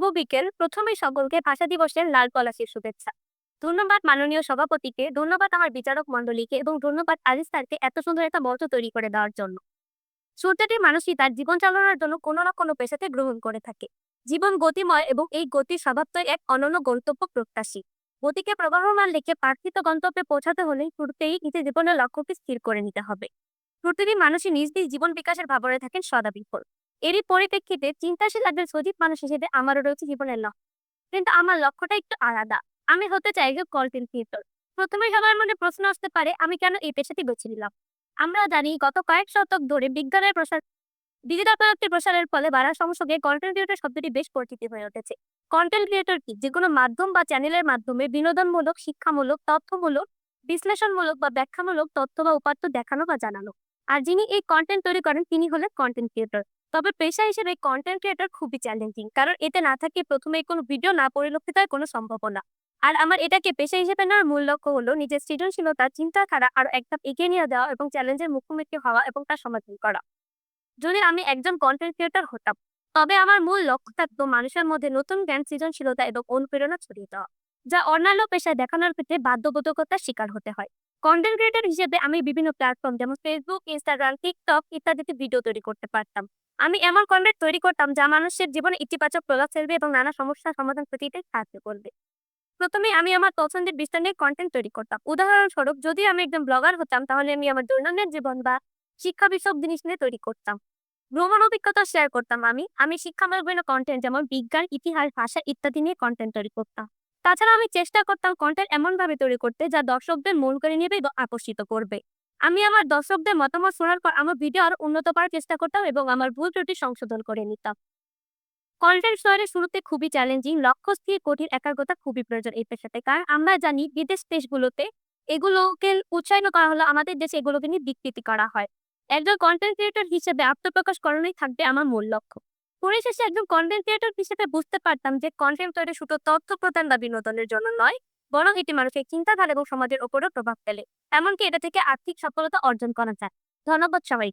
শুভ বিকেল। প্রথমেই সকলকে ভাষা দিবসের লাল পলাশের শুভেচ্ছা। ধন্যবাদ মাননীয় সভাপতিকে, ধন্যবাদ আমার বিচারক মণ্ডলীকে এবং ধন্যবাদ আজিজ স্যারকে এত সুন্দর একটা মঞ্চ তৈরি করে দেওয়ার জন্য। সূর্যটি মানুষই তার জীবন চালানোর জন্য কোনো না কোনো পেশাতে গ্রহণ করে থাকে। জীবন গতিময় এবং এই গতির স্বভাবতই এক অনন্য গন্তব্য প্রত্যাশী। গতিকে প্রবাহমান রেখে প্রার্থিত গন্তব্যে পৌঁছাতে হলে শুরুতেই নিজের জীবনের লক্ষ্যকে স্থির করে নিতে হবে। প্রতিটি মানুষই নিজ নিজ জীবন বিকাশের ভাবরে থাকেন সদা বিফল এরই পরিপ্রেক্ষিতে চিন্তাশীল একজন সজীব মানুষ হিসেবে আমারও রয়েছে জীবনের লক্ষ্য। কিন্তু আমার লক্ষ্যটা একটু আলাদা। আমি হতে চাই একজন কন্টেন্ট ক্রিয়েটর প্রথমে সবার মনে প্রশ্ন আসতে পারে, আমি কেন এই পেশাটি বেছে নিলাম? আমরা জানি গত কয়েক শতক ধরে বিজ্ঞানের প্রসার, ডিজিটাল প্রযুক্তির প্রসারের ফলে বাড়ার সঙ্গে কন্টেন্ট ক্রিয়েটর শব্দটি বেশ পরিচিত হয়ে উঠেছে। কন্টেন্ট ক্রিয়েটর কি? যে কোনো মাধ্যম বা চ্যানেলের মাধ্যমে বিনোদনমূলক, শিক্ষামূলক, তথ্যমূলক, বিশ্লেষণমূলক বা ব্যাখ্যামূলক তথ্য বা উপাত্ত দেখানো বা জানানো। আর যিনি এই কন্টেন্ট তৈরি করেন, তিনি হলেন কন্টেন্ট ক্রিয়েটর তবে পেশা হিসেবে কন্টেন্ট ক্রিয়েটর খুবই চ্যালেঞ্জিং কারণ এতে না থাকে প্রথমে কোনো ভিডিও না পরিলক্ষিত হয় কোনো সম্ভাবনা। আর আমার এটাকে পেশা হিসেবে নেওয়ার মূল লক্ষ্য হলো নিজের সৃজনশীলতা চিন্তাধারা আরও একটা এগিয়ে নিয়ে দেওয়া এবং চ্যালেঞ্জের মুখোমুখি হওয়া এবং তার সমাধান করা। যদি আমি একজন কন্টেন্ট ক্রিয়েটর হতাম, তবে আমার মূল লক্ষ্য থাকতো মানুষের মধ্যে নতুন জ্ঞান, সৃজনশীলতা এবং অনুপ্রেরণা ছড়িয়ে দেওয়া, যা অন্যান্য পেশায় দেখানোর ক্ষেত্রে বাধ্যবাধকতার শিকার হতে হয়। কন্টেন্ট ক্রিয়েটর হিসেবে আমি বিভিন্ন প্ল্যাটফর্ম যেমন ফেসবুক ইনস্টাগ্রাম টিকটক ইত্যাদিতে ভিডিও তৈরি করতে পারতাম। আমি এমন কন্টেন্ট তৈরি করতাম যা মানুষের জীবনে ইতিবাচক প্রভাব ফেলবে এবং নানা সমস্যার সমাধান পেতে সাহায্য করবে। প্রথমে আমি আমার পছন্দের বিষয় নিয়ে কন্টেন্ট তৈরি করতাম। উদাহরণস্বরূপ, যদি আমি একজন ব্লগার হতাম, তাহলে আমি আমার দৈনন্দিন জীবন বা শিক্ষা বিষয়ক জিনিস নিয়ে তৈরি করতাম। ভ্রমণ অভিজ্ঞতা শেয়ার করতাম আমি। আমি শিক্ষামূলক বিভিন্ন কন্টেন্ট যেমন বিজ্ঞান, ইতিহাস, ভাষা ইত্যাদি নিয়ে কন্টেন্ট তৈরি করতাম। তাছাড়া আমি চেষ্টা করতাম কন্টেন্ট এমন ভাবে তৈরি করতে যা দর্শকদের মন করে নেবে এবং আকর্ষিত করবে। আমি আমার দর্শকদের মতামত শোনার পর আমার ভিডিও আরও উন্নত করার চেষ্টা করতাম এবং আমার ভুল ত্রুটি সংশোধন করে নিতাম। কন্টেন্ট তৈরির শুরুতে খুবই চ্যালেঞ্জিং লক্ষ্য স্থির, কঠিন, একাগ্রতা খুবই প্রয়োজন এই পেশাতে। কারণ আমরা জানি বিদেশ দেশগুলোতে এগুলোকে উৎসাহিত করা হলো আমাদের দেশে এগুলোকে নিয়ে বিকৃতি করা হয়। একজন কন্টেন্ট ক্রিয়েটর হিসেবে আত্মপ্রকাশ করানোই থাকবে আমার মূল লক্ষ্য। পরিশেষে একজন কন্টেন্ট ক্রিয়েটর হিসেবে বুঝতে পারতাম যে কন্টেন্ট তৈরি শুধু তথ্য প্রদান বা বিনোদনের জন্য নয়, বরং এটি মানুষের চিন্তাধারা এবং সমাজের ওপরও প্রভাব ফেলে। এমনকি এটা থেকে আর্থিক সফলতা অর্জন করা যায়। ধন্যবাদ সবাই